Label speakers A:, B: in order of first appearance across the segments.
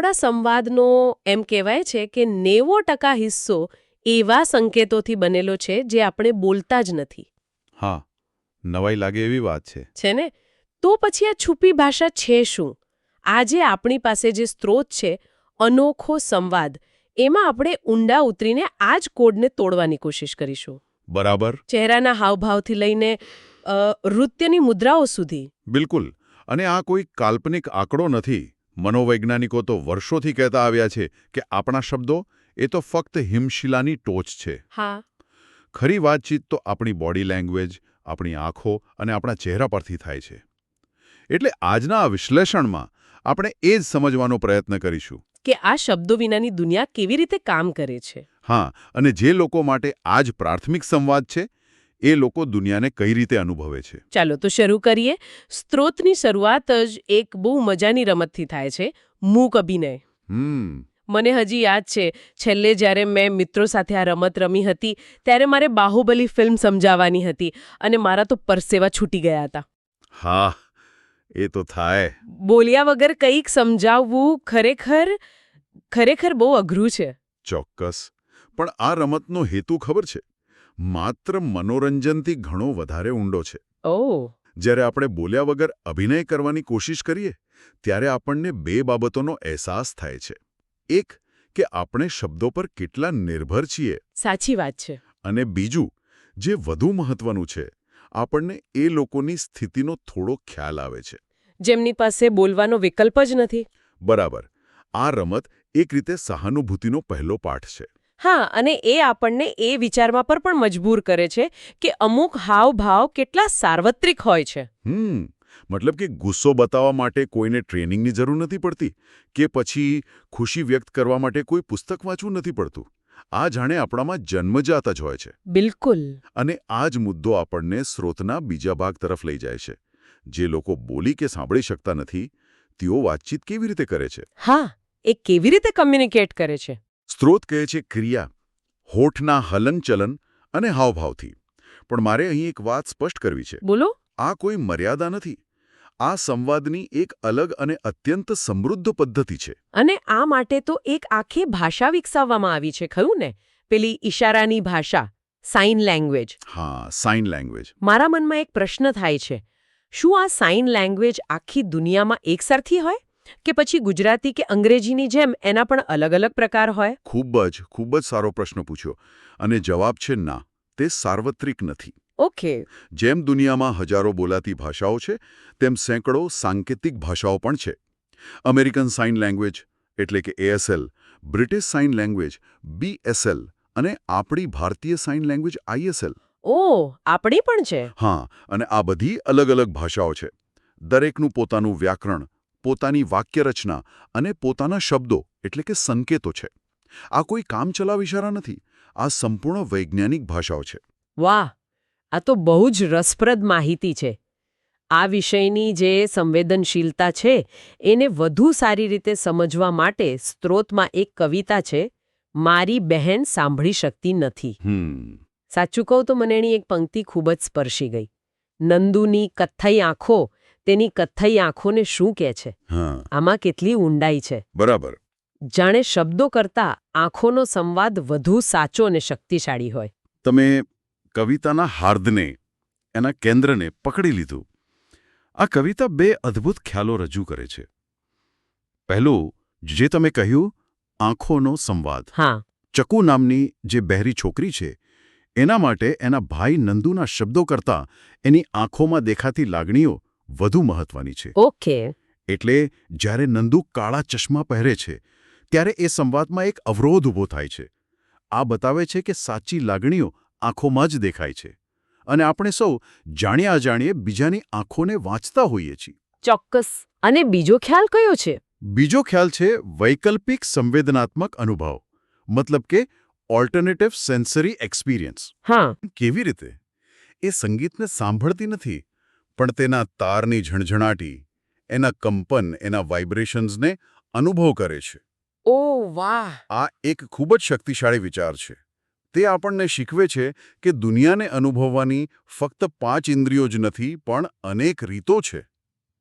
A: આપણા સંવાદનો એમ કહેવાય છે કે નેવો ટકા હિસ્સો એવા સંકેતોથી બનેલો છે જે આપણે બોલતા જ નથી.
B: હા નવાઈ લાગે એવી વાત છે.
A: છે ને? તો પછી આ છુપી ભાષા છે શું? આજે આપણી પાસે જે સ્ત્રોત છે અનોખો સંવાદ એમાં આપણે ઊંડા ઉતરીને આ જ કોડને તોડવાની કોશિશ કરીશું.
B: બરાબર.
A: ચહેરાના હાવભાવથી લઈને નૃત્યની મુદ્રાઓ સુધી.
B: બિલકુલ. અને આ કોઈ કાલ્પનિક આંકડો નથી. મનોવૈજ્ઞાનિકો તો વર્ષોથી કહેતા આવ્યા છે કે આપણા શબ્દો એ તો ફક્ત હિમશિલાની ટોચ છે.
A: હા.
B: ખરી વાતચીત તો આપણી બોડી લેંગ્વેજ આપણી આંખો અને આપણા ચહેરા પરથી થાય છે. એટલે આજના આ વિશ્લેષણમાં આપણે એ જ સમજવાનો પ્રયત્ન કરીશું.
A: કે આ શબ્દો વિનાની દુનિયા કેવી રીતે કામ કરે છે?
B: હા અને જે લોકો માટે આ જ પ્રાથમિક સંવાદ છે એ લોકો દુનિયાને કઈ રીતે અનુભવે છે?
A: ચાલો તો શરૂ કરીએ. સ્ત્રોતની શરૂઆત જ એક બહુ મજાની રમતથી થાય છે. મૂક અભિનય.
B: હમ.
A: મને હજી યાદ છે છેલ્લે જ્યારે મેં મિત્રો સાથે આ રમત રમી હતી ત્યારે મારે બાહુબલી ફિલ્મ સમજાવવાની હતી અને મારા તો પરસેવા છૂટી ગયા હતા.
B: હા એ તો થાય.
A: બોલ્યા વગર કંઈક સમજાવવું ખરેખર ખરેખર બહુ અઘરું છે.
B: ચોક્કસ. પણ આ રમતનો હેતુ ખબર છે? માત્ર મનોરંજનથી ઘણો વધારે ઊંડો છે.
A: ઓહ
B: જ્યારે આપણે બોલ્યા વગર અભિનય કરવાની કોશિશ કરીએ ત્યારે આપણને બે બાબતોનો અહેસાસ થાય છે. એક કે આપણે શબ્દો પર કેટલા નિર્ભર છીએ.
A: સાચી વાત છે.
B: અને બીજું જે વધુ મહત્વનું છે આપણને એ લોકોની સ્થિતિનો થોડો ખ્યાલ આવે છે.
A: જેમની પાસે બોલવાનો વિકલ્પ જ નથી.
B: બરાબર. આ રમત એક રીતે સહાનુભૂતિનો પહેલો પાઠ છે.
A: હા અને એ આપણને એ વિચારવા પર પણ મજબૂર કરે છે કે અમુક હાવભાવ કેટલા સાર્વત્રિક હોય છે.
B: હમ મતલબ કે ગુસ્સો બતાવવા માટે કોઈને ટ્રેનિંગની જરૂર નથી પડતી કે પછી ખુશી વ્યક્ત કરવા માટે કોઈ પુસ્તક વાંચવું નથી પડતું. આ જાણે આપણામાં જન્મજાત જ હોય છે.
A: બિલકુલ.
B: અને આ જ મુદ્દો આપણને સ્રોતના બીજા ભાગ તરફ લઈ જાય છે. જે લોકો બોલી કે સાંભળી શકતા નથી તેઓ વાતચીત કેવી રીતે કરે છે?
A: હા એ કેવી રીતે કમ્યુનિકેટ કરે છે?
B: સ્ત્રોત કહે છે ક્રિયા હોઠના હલનચલન અને હાવભાવથી. પણ મારે અહીં એક વાત સ્પષ્ટ કરવી છે.
A: બોલો.
B: આ કોઈ મર્યાદા નથી. આ સંવાદની એક અલગ અને અત્યંત સમૃદ્ધ પદ્ધતિ છે.
A: અને આ માટે તો એક આખી ભાષા વિકસાવવામાં આવી છે ખરું ને? પેલી ઈશારાની ભાષા સાઇન લેંગ્વેજ.
B: હા સાઇન લેંગ્વેજ.
A: મારા મનમાં એક પ્રશ્ન થાય છે. શું આ સાઇન લેંગ્વેજ આખી દુનિયામાં એકસરથી હોય? કે પછી ગુજરાતી કે અંગ્રેજીની જેમ એના પણ અલગ અલગ પ્રકાર હોય?
B: ખૂબ જ ખૂબ જ સારો પ્રશ્ન પૂછ્યો. અને જવાબ છે ના તે સાર્વત્રિક નથી.
A: ઓકે.
B: જેમ દુનિયામાં હજારો બોલાતી ભાષાઓ છે તેમ સેંકડો સાંકેતિક ભાષાઓ પણ છે. અમેરિકન સાઇન લેંગ્વેજ એટલે કે ASL British sign language BSL અને આપણી ભારતીય સાઇન લેંગ્વેજ આઈએસએલ
A: ઓ આપણી પણ છે?
B: હા અને આ બધી અલગ અલગ ભાષાઓ છે. દરેકનું પોતાનું વ્યાકરણ પોતાની વાક્યરચના અને પોતાના શબ્દો એટલે કે સંકેતો છે. આ કોઈ કામચલાઉ ઇશારા નથી આ સંપૂર્ણ વૈજ્ઞાનિક ભાષાઓ છે.
A: વાહ! આ તો બહુ જ રસપ્રદ માહિતી છે. આ વિષયની જે સંવેદનશીલતા છે એને વધુ સારી રીતે સમજવા માટે સ્ત્રોતમાં એક કવિતા છે મારી બહેન સાંભળી શકતી નથી. સાચું કહું તો મને એની એક પંક્તિ ખૂબ જ સ્પર્શી ગઈ. નંદુની કથ્થઈ આંખો તેની કથ્થઈ આંખોને શું કહે છે?
B: હા.
A: આમાં કેટલી ઊંડાઈ છે?
B: બરાબર.
A: જાણે શબ્દો કરતાં આંખોનો સંવાદ વધુ સાચો અને શક્તિશાળી હોય.
B: તમે કવિતાના હાર્દને એના કેન્દ્રને પકડી લીધું. આ કવિતા બે અદ્ભુત ખ્યાલો રજૂ કરે છે. પહેલું જે તમે કહ્યું આંખોનો સંવાદ.
A: હા.
B: ચકુ નામની જે બહેરી છોકરી છે એના માટે એના ભાઈ નંદુના શબ્દો કરતાં એની આંખોમાં દેખાતી લાગણીઓ વધુ મહત્વની છે.
A: ઓકે.
B: એટલે જ્યારે નંદુ કાળા ચશ્મા પહેરે છે ત્યારે એ સંવાદમાં એક અવરોધ ઊભો થાય છે. આ બતાવે છે કે સાચી લાગણીઓ આંખોમાં જ દેખાય છે. અને આપણે સૌ જાણ્યા અજાણીએ બીજાની આંખોને વાંચતા હોઈએ છીએ.
A: ચોક્કસ. અને બીજો ખ્યાલ કયો છે?
B: બીજો ખ્યાલ છે વૈકલ્પિક સંવેદનાત્મક અનુભવ. મતલબ કે ઓલ્ટરનેટિવ સેન્સરી એક્સપિરિયન્સ
A: હા.
B: કેવી રીતે? એ સંગીતને સાંભળતી નથી. પણ તેના તારની ઝણઝણાટી એના કંપન એના વાઇબ્રેશન્સને અનુભવ કરે છે.
A: ઓ વાહ!
B: આ એક ખૂબ જ શક્તિશાળી વિચાર છે. તે આપણને શીખવે છે કે દુનિયાને અનુભવવાની ફક્ત પાંચ ઇન્દ્રિયો જ નથી પણ અનેક રીતો છે.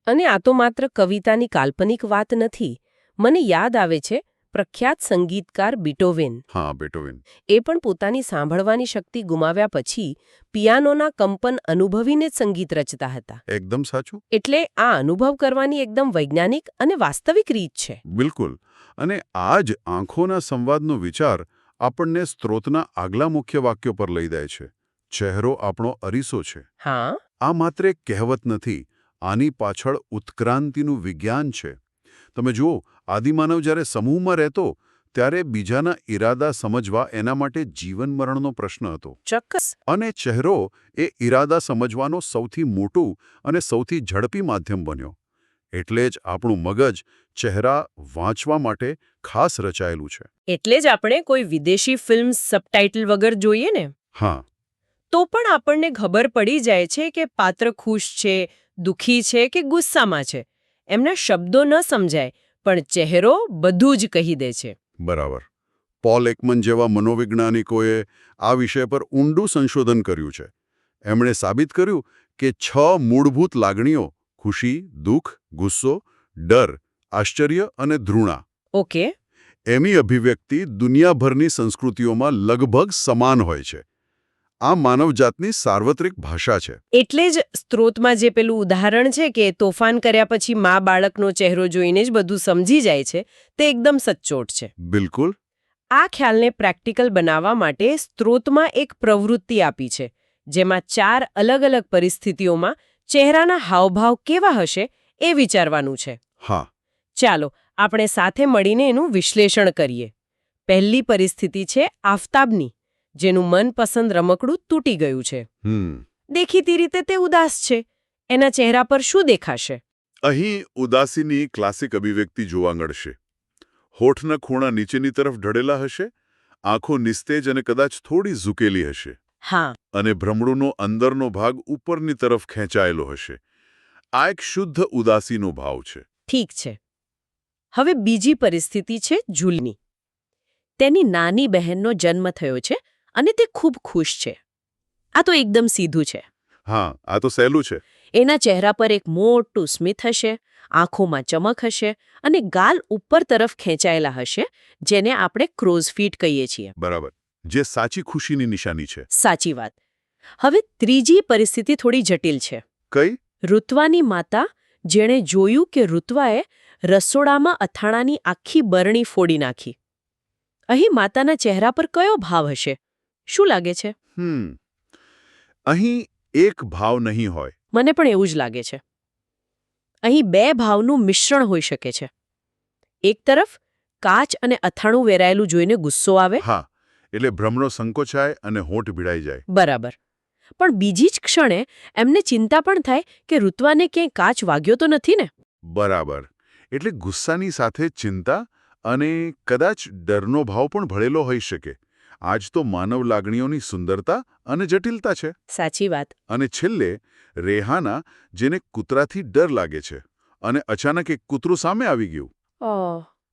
A: અને આ તો માત્ર કવિતાની કાલ્પનિક વાત નથી. મને યાદ આવે છે પ્રખ્યાત સંગીતકાર બીટોવેન.
B: હા બિટોવેન.
A: એ પણ પોતાની સાંભળવાની શક્તિ ગુમાવ્યા પછી પિયાનોના કંપન અનુભવીને જ સંગીત રચતા હતા.
B: એકદમ સાચું.
A: એટલે આ અનુભવ કરવાની એકદમ વૈજ્ઞાનિક અને વાસ્તવિક રીત છે.
B: બિલકુલ. અને આ જ આંખોના સંવાદનો વિચાર આપણને સ્ત્રોતના આગલા મુખ્ય વાક્યો પર લઈ જાય છે. ચહેરો આપણો અરીસો છે.
A: હા?
B: આ માત્ર એક કહેવત નથી આની પાછળ ઉત્ક્રાંતિનું વિજ્ઞાન છે. તમે જુઓ આદિમાનવ જ્યારે સમૂહમાં રહેતો ત્યારે બીજાના ઈરાદા સમજવા એના માટે જીવન મરણનો પ્રશ્ન હતો.
A: ચોક્કસ.
B: અને ચહેરો એ ઈરાદા સમજવાનો સૌથી મોટું અને સૌથી ઝડપી માધ્યમ બન્યો. એટલે જ આપણું મગજ ચહેરા વાંચવા માટે ખાસ રચાયેલું છે.
A: એટલે જ આપણે કોઈ વિદેશી ફિલ્મ સબટાઇટલ વગર જોઈએ ને?
B: હા.
A: તો પણ આપણને ખબર પડી જાય છે કે પાત્ર ખુશ છે દુખી છે કે ગુસ્સામાં છે. એમના શબ્દો ન સમજાય પણ ચહેરો બધું જ કહી દે છે.
B: બરાબર. પોલ એકમન જેવા મનોવૈજ્ઞાનિકોએ આ વિષય પર ઊંડું સંશોધન કર્યું છે. એમણે સાબિત કર્યું કે છ મૂળભૂત લાગણીઓ ખુશી દુઃખ ગુસ્સો ડર આશ્ચર્ય અને ધૃણા.
A: ઓકે.
B: એમી અભિવ્યક્તિ દુનિયાભરની સંસ્કૃતિઓમાં લગભગ સમાન હોય છે. આ માનવજાતની સાર્વત્રિક ભાષા છે.
A: એટલે જ સ્ત્રોતમાં જે પેલું ઉદાહરણ છે કે તોફાન કર્યા પછી મા બાળકનો ચહેરો જોઈને જ બધું સમજી જાય છે તે એકદમ સચોટ છે.
B: બિલકુલ.
A: આ ખ્યાલને પ્રેક્ટિકલ બનાવવા માટે સ્ત્રોતમાં એક પ્રવૃત્તિ આપી છે જેમાં ચાર અલગ અલગ પરિસ્થિતિઓમાં ચહેરાના હાવભાવ કેવા હશે એ વિચારવાનું છે.
B: હા.
A: ચાલો આપણે સાથે મળીને એનું વિશ્લેષણ કરીએ. પહેલી પરિસ્થિતિ છે આફતાબની. જેનું મનપસંદ રમકડું તૂટી ગયું છે.
B: હમ.
A: દેખીતી રીતે તે ઉદાસ છે. એના ચહેરા પર શું દેખાશે?
B: અહીં ઉદાસીની ક્લાસિક અભિવ્યક્તિ જોવા મળશે. હોઠના ખૂણા નીચેની તરફ ઢળેલા હશે આંખો નિસ્તેજ અને કદાચ થોડી ઝૂકેલી હશે.
A: હા.
B: અને ભ્રમણુનો અંદરનો ભાગ ઉપરની તરફ ખેંચાયેલો હશે. આ એક શુદ્ધ ઉદાસીનો ભાવ છે.
A: ઠીક છે. હવે બીજી પરિસ્થિતિ છે જુલની. તેની નાની બહેનનો જન્મ થયો છે અને તે ખૂબ ખુશ છે. આ તો એકદમ સીધું છે.
B: હા આ તો સહેલું છે.
A: એના ચહેરા પર એક મોટું સ્મિત હશે આંખોમાં ચમક હશે અને ગાલ ઉપર તરફ ખેંચાયેલા હશે જેને આપણે ક્રોઝ ફીટ કહીએ છીએ.
B: બરાબર. જે સાચી ખુશીની નિશાની છે.
A: સાચી વાત. હવે ત્રીજી પરિસ્થિતિ થોડી જટિલ છે.
B: કઈ?
A: ઋત્વાની માતા જેણે જોયું કે ઋત્વાએ રસોડામાં અથાણાની આખી બરણી ફોડી નાખી. અહીં માતાના ચહેરા પર કયો ભાવ હશે? શું લાગે છે?
B: હમ. અહીં એક ભાવ નહીં હોય.
A: મને પણ એવું જ લાગે છે. અહીં બે ભાવનું મિશ્રણ હોઈ શકે છે. એક તરફ કાચ અને અથાણું વેરાયેલું જોઈને ગુસ્સો આવે.
B: હા એટલે ભ્રમણો સંકોચાય અને હોઠ ભીડાઈ જાય.
A: બરાબર. પણ બીજી જ ક્ષણે એમને ચિંતા પણ થાય કે ઋત્વાને ક્યાંય કાચ વાગ્યો તો નથી ને?
B: બરાબર. એટલે ગુસ્સાની સાથે ચિંતા અને કદાચ ડરનો ભાવ પણ ભળેલો હોઈ શકે. આજ તો માનવ લાગણીઓની સુંદરતા અને જટિલતા છે.
A: સાચી વાત.
B: અને છેલ્લે રેહાના જેને કૂતરાથી ડર લાગે છે અને અચાનક એક કૂતરું સામે આવી ગયું.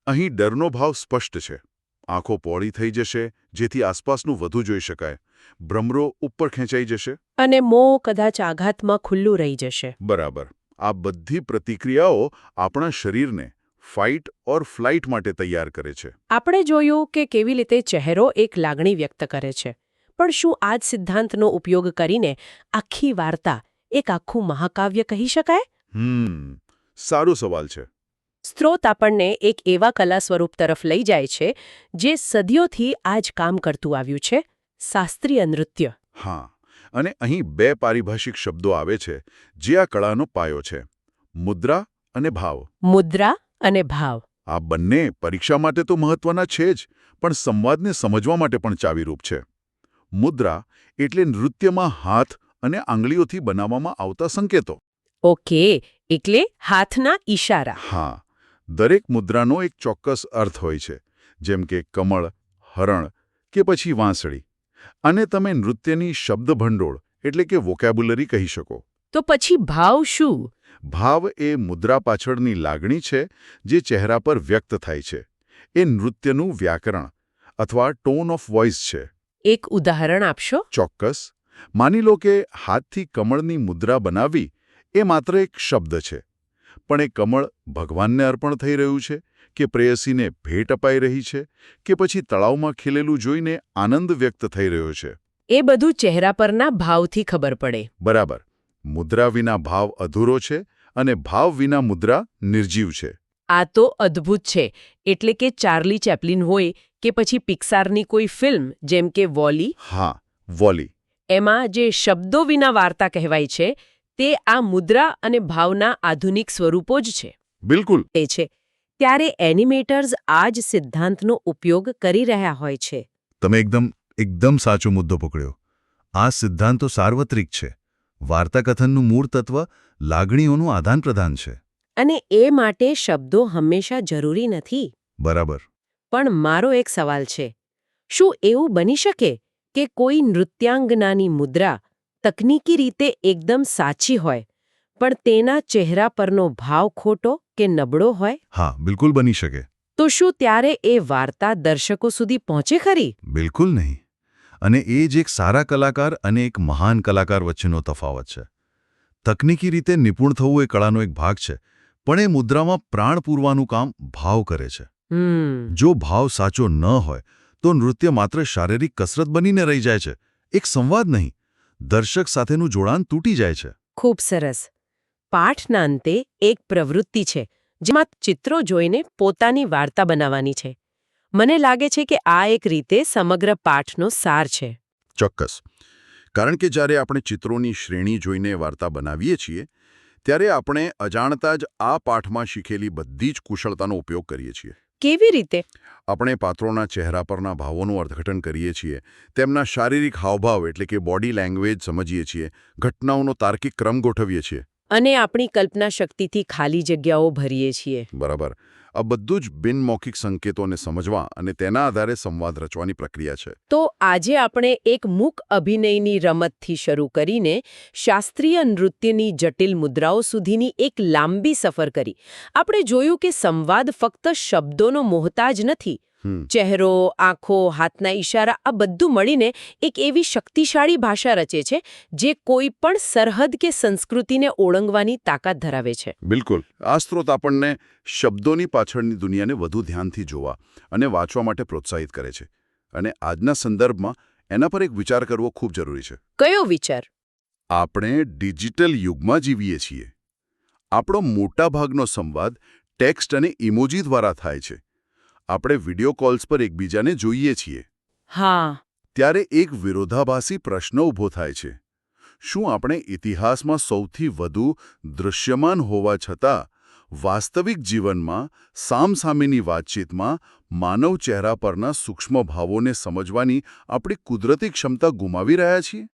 B: અહીં ડરનો ભાવ સ્પષ્ટ છે. આંખો પોળી થઈ જશે જેથી આસપાસનું વધુ જોઈ શકાય. ભ્રમરો ઉપર ખેંચાઈ જશે.
A: અને મોં કદાચ આઘાતમાં ખુલ્લું રહી જશે.
B: બરાબર. આ બધી પ્રતિક્રિયાઓ આપણા શરીરને ફાઇટ ઓર ફ્લાઇટ માટે તૈયાર કરે છે.
A: આપણે જોયું કે કેવી રીતે ચહેરો એક લાગણી વ્યક્ત કરે છે. પણ શું આ જ સિદ્ધાંતનો ઉપયોગ કરીને આખી વાર્તા એક આખું મહાકાવ્ય કહી શકાય?
B: હમ સારો સવાલ છે.
A: સ્ત્રોત આપણને એક એવા કલા સ્વરૂપ તરફ લઈ જાય છે જે સદીઓથી આ જ કામ કરતું આવ્યું છે શાસ્ત્રીય નૃત્ય.
B: હા અને અહીં બે પારિભાષિક શબ્દો આવે છે જે આ કળાનો પાયો છે. મુદ્રા અને ભાવ.
A: મુદ્રા અને ભાવ.
B: આ બંને પરીક્ષા માટે તો મહત્વના છે જ પણ સંવાદને સમજવા માટે પણ ચાવીરૂપ છે. મુદ્રા એટલે નૃત્યમાં હાથ અને આંગળીઓથી બનાવવામાં આવતા સંકેતો.
A: ઓકે એટલે હાથના ઈશારા.
B: હા દરેક મુદ્રાનો એક ચોક્કસ અર્થ હોય છે જેમ કે કમળ હરણ કે પછી વાંસળી. અને તમે નૃત્યની શબ્દભંડોળ એટલે કે વોકેબ્યુલરી કહી શકો.
A: તો પછી ભાવ શું?
B: ભાવ એ મુદ્રા પાછળની લાગણી છે જે ચહેરા પર વ્યક્ત થાય છે. એ નૃત્યનું વ્યાકરણ અથવા ટોન ઓફ વોઇસ છે.
A: એક ઉદાહરણ આપશો?
B: ચોક્કસ. માની લો કે હાથથી કમળની મુદ્રા બનાવવી એ માત્ર એક શબ્દ છે. પણ એ કમળ ભગવાનને અર્પણ થઈ રહ્યું છે કે પ્રેયસીને ભેટ અપાઈ રહી છે કે પછી તળાવમાં ખીલેલું જોઈને આનંદ વ્યક્ત થઈ રહ્યો છે.
A: એ બધું ચહેરા પરના ભાવથી ખબર પડે.
B: બરાબર. મુદ્રા વિના ભાવ અધૂરો છે અને ભાવ વિના મુદ્રા નિર્જીવ છે.
A: આ તો અદ્ભુત છે એટલે કે ચાર્લી ચેપ્લિન હોય કે પછી પિક્સારની કોઈ ફિલ્મ જેમ કે વોલી.
B: હા વોલી.
A: એમાં જે શબ્દો વિના વાર્તા કહેવાય છે તે આ મુદ્રા અને ભાવના આધુનિક સ્વરૂપો જ છે.
B: બિલકુલ.
A: તે છે ત્યારે એનિમેટર્સ આ જ સિદ્ધાંતનો ઉપયોગ કરી રહ્યા હોય છે.
C: તમે એકદમ એકદમ સાચો મુદ્દો પકડ્યો. આ સિદ્ધાંતો સાર્વત્રિક છે. વાર્તાકથનનું મૂળ તત્વ લાગણીઓનું આદાનપ્રદાન છે.
A: અને એ માટે શબ્દો હંમેશા જરૂરી નથી.
C: બરાબર.
A: પણ મારો એક સવાલ છે. શું એવું બની શકે કે કોઈ નૃત્યાંગનાની મુદ્રા તકનીકી રીતે એકદમ સાચી હોય પણ તેના ચહેરા પરનો ભાવ ખોટો કે નબળો હોય?
C: હા બિલકુલ બની શકે.
A: તો શું ત્યારે એ વાર્તા દર્શકો સુધી પહોંચે ખરી?
C: બિલકુલ નહીં. અને એ જ એક સારા કલાકાર અને એક મહાન કલાકાર વચ્ચેનો તફાવત છે. તકનીકી રીતે નિપુણ થવું એ કળાનો એક ભાગ છે પણ એ મુદ્રામાં પ્રાણ પૂરવાનું કામ ભાવ કરે છે. જો ભાવ સાચો ન હોય તો નૃત્ય માત્ર શારીરિક કસરત બનીને રહી જાય છે એક સંવાદ નહીં દર્શક સાથેનું જોડાણ તૂટી જાય છે.
A: ખૂબ સરસ. પાઠના અંતે એક પ્રવૃત્તિ છે જેમાં ચિત્રો જોઈને પોતાની વાર્તા બનાવવાની છે. મને લાગે છે કે આ એક રીતે સમગ્ર પાઠનો સાર છે.
B: ચોક્કસ. કારણ કે જ્યારે આપણે ચિત્રોની શ્રેણી જોઈને વાર્તા બનાવીએ છીએ ત્યારે આપણે અજાણતા જ આ પાઠમાં શીખેલી બધી જ કુશળતાનો ઉપયોગ કરીએ છીએ.
A: કેવી રીતે?
B: આપણે પાત્રોના ચહેરા પરના ભાવોનું અર્થઘટન કરીએ છીએ તેમના શારીરિક હાવભાવ એટલે કે બોડી લેંગ્વેજ સમજીએ છીએ ઘટનાઓનો તાર્કિક ક્રમ ગોઠવીએ છીએ.
A: અને આપણી કલ્પના શક્તિથી ખાલી જગ્યાઓ ભરીએ છીએ.
B: બરાબર. આ બધું જ બિનમૌખિક સંકેતોને સમજવા અને તેના આધારે સંવાદ રચવાની પ્રક્રિયા છે.
A: તો આજે આપણે એક મૂક અભિનયની રમતથી શરૂ કરીને શાસ્ત્રીય નૃત્યની જટિલ મુદ્રાઓ સુધીની એક લાંબી સફર કરી. આપણે જોયું કે સંવાદ ફક્ત શબ્દોનો મોહતાજ નથી ચહેરો આંખો હાથના ઈશારા આ બધું મળીને એક એવી શક્તિશાળી ભાષા રચે છે જે કોઈ પણ સરહદ કે સંસ્કૃતિને ઓળંગવાની તાકાત ધરાવે છે.
B: બિલકુલ. આ સ્ત્રોત આપણને શબ્દોની પાછળની દુનિયાને વધુ ધ્યાનથી જોવા અને વાંચવા માટે પ્રોત્સાહિત કરે છે. અને આજના સંદર્ભમાં એના પર એક વિચાર કરવો ખૂબ જરૂરી છે.
A: કયો વિચાર?
B: આપણે ડિજિટલ યુગમાં જીવીએ છીએ. આપણો મોટાભાગનો સંવાદ ટેક્સ્ટ અને ઇમોજી દ્વારા થાય છે. આપણે વિડિયો કોલ્સ પર એકબીજાને જોઈએ છીએ.
A: હા.
B: ત્યારે એક વિરોધાભાસી પ્રશ્ન ઊભો થાય છે. શું આપણે ઇતિહાસમાં સૌથી વધુ દૃશ્યમાન હોવા છતાં વાસ્તવિક જીવનમાં સામસામેની વાતચીતમાં માનવ ચહેરા પરના સૂક્ષ્મ ભાવોને સમજવાની આપણી કુદરતી ક્ષમતા ગુમાવી રહ્યા છીએ?